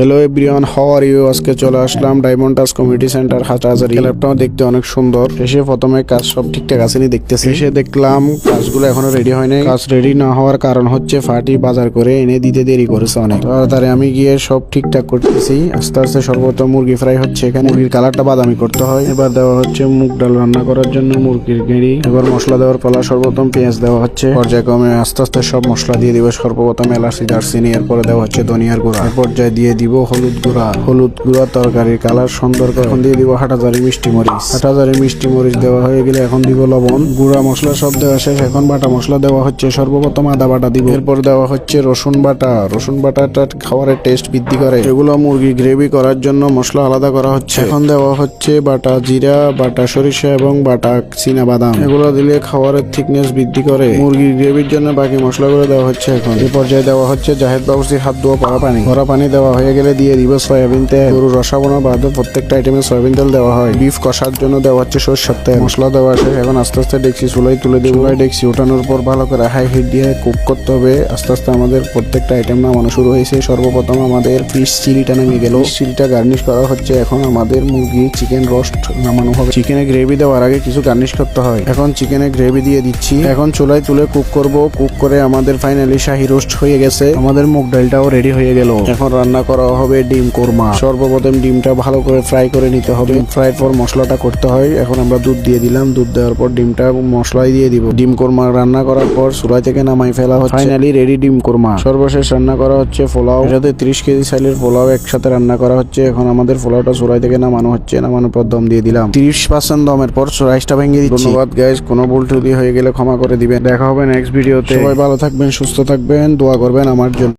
Hello everyone how are you আজকে চলে আসলাম ডায়মন্ড টাস কমিউনিটি সেন্টার হাজারি ল্যাপটপ দেখতে অনেক সুন্দর। এসে প্রথমে কাজ সব ঠিকঠাক আসেনি দেখতেছি। এসে দেখলাম কাজগুলো এখনও রেডি হয়নি কাজ রেডি না হওয়ার কারণ হচ্ছে ফাটি বাজার করে এনে দিতে দেরি করেছে অনেক। তাড়াতাড়ি আমি গিয়ে সব ঠিকঠাক করতেছি। আস্তে আস্তে সর্বপ্রথম মুরগি ফ্রাই হচ্ছে এখানে। মুরগির কালারটা বাদামি করতে হয়। এবার দেওয়া হচ্ছে মুগ ডাল রান্না করার জন্য মুরগির গেড়ি এবার মশলা দেওয়ার পালা সর্বপ্রথম পেঁয়াজ দেওয়া হচ্ছে। পর্যায়ক্রমে আস্তে আস্তে সব মশলা দিয়ে দিব সর্বপ্রথম এলাচি, দারচিনি, এরপরে দেওয়া হচ্ছে ধনিয়ার গুঁড়া। পর্যায়ে দিয়ে দিব হলুদ গুঁড়া। হলুদ গুঁড়া তরকারির কালার সুন্দর। এখন দিয়ে দিব হাটাজারি মিষ্টি মরিচ। হাটাজারি মিষ্টি মরিচ দেওয়া হয়ে গেলে এখন দিব লবণ। গুঁড়া মশলা সব দেওয়া শেষ। এখন বাটা মশলা দেওয়া হচ্ছে। সর্বপ্রথম আদা বাটা দিব। এরপর দেওয়া হচ্ছে রসুন বাটা। রসুন বাটাটা খাবারের টেস্ট বৃদ্ধি করে। এগুলো মুরগি গ্রেভি করার জন্য মশলা আলাদা করা হচ্ছে। এখন দেওয়া হচ্ছে বাটা জিরা, বাটা সরিষা এবং বাটা চীনা বাদাম এগুলো দিলে খাবারের থিকনেস বৃদ্ধি করে। মুরগির গ্রেভির জন্য বাকি মশলাগুলো দেওয়া হচ্ছে এখন। এই পর্যায়ে দেওয়া হচ্ছে জাহেদ বাবুসির হাত ধোয়া পড়া পানি। ভরা পানি দেওয়া হয়ে গেলে দিয়ে দিব সয়াবিন তেল। গরু রসা বোনা বাদে প্রত্যেকটা আইটেমে সয়াবিন তেল দেওয়া হয়। বিফ কষার জন্য দেওয়া হচ্ছে সরষের তেল। মশলা দেওয়া শেষ এখন আস্তে আস্তে ডেক্সি চুলাই তুলে দিব। চুলাই ডেক্সি ওঠানোর পর ভালো করে হাই হিট দিয়ে কুক করতে হবে। আস্তে আস্তে আমাদের প্রত্যেকটা আইটেম নামানো শুরু হয়েছে। সর্বপ্রথম আমাদের ফিশ চিলিটা নেমে গেল। চিলিটা গার্নিশ করা হচ্ছে। এখন আমাদের মুরগি চিকেন রোস্ট নামানো হবে। চিকেনে গ্রেভি দেওয়ার আগে কিছু গার্নিশ করতে হয়। এখন চিকেনে গ্রেভি দিয়ে দিচ্ছি। এখন চুলাই তুলে কুক করব। কুক করে আমাদের ফাইনালি শাহি রোস্ট হয়ে গেছে। আমাদের মুগ ডালটাও রেডি হয়ে গেল। এখন রান্না করা হবে ডিম কোরমা। সর্বপ্রথম ডিমটা ভালো করে ফ্রাই করে নিতে হবে। ফ্রাই পর মশলাটা করতে হয়। এখন আমরা দুধ দিয়ে দিলাম। দুধ দেওয়ার পর ডিমটা মশলাই দিয়ে দিব। ডিম কোরমা রান্না করার পর চুলাই থেকে নামাই ফেলা হচ্ছে। ফাইনালি রেডি ডিম কোরমা। সর্বশেষ রান্না করা হচ্ছে পোলাও। এটাতে ত্রিশ কেজি সাইলের পোলাও একসাথে রান্না করা হচ্ছে। এখন আমাদের পোলাওটা চুলাই থেকে নামানো হচ্ছে। নামানোর পর দম দিয়ে দিলাম। তিরিশ পার্সেন্ট দমের পর রাইসটা ভেঙে দিচ্ছি। ধন্যবাদ গাইজ কোনো ভুল ত্রুটি হয়ে গেলে ক্ষমা করে দিবেন। দেখা হবে নেক্সট ভিডিওতে সবাই ভালো থাকবেন, সুস্থ থাকবেন। দোয়া করবেন আমার জন্য।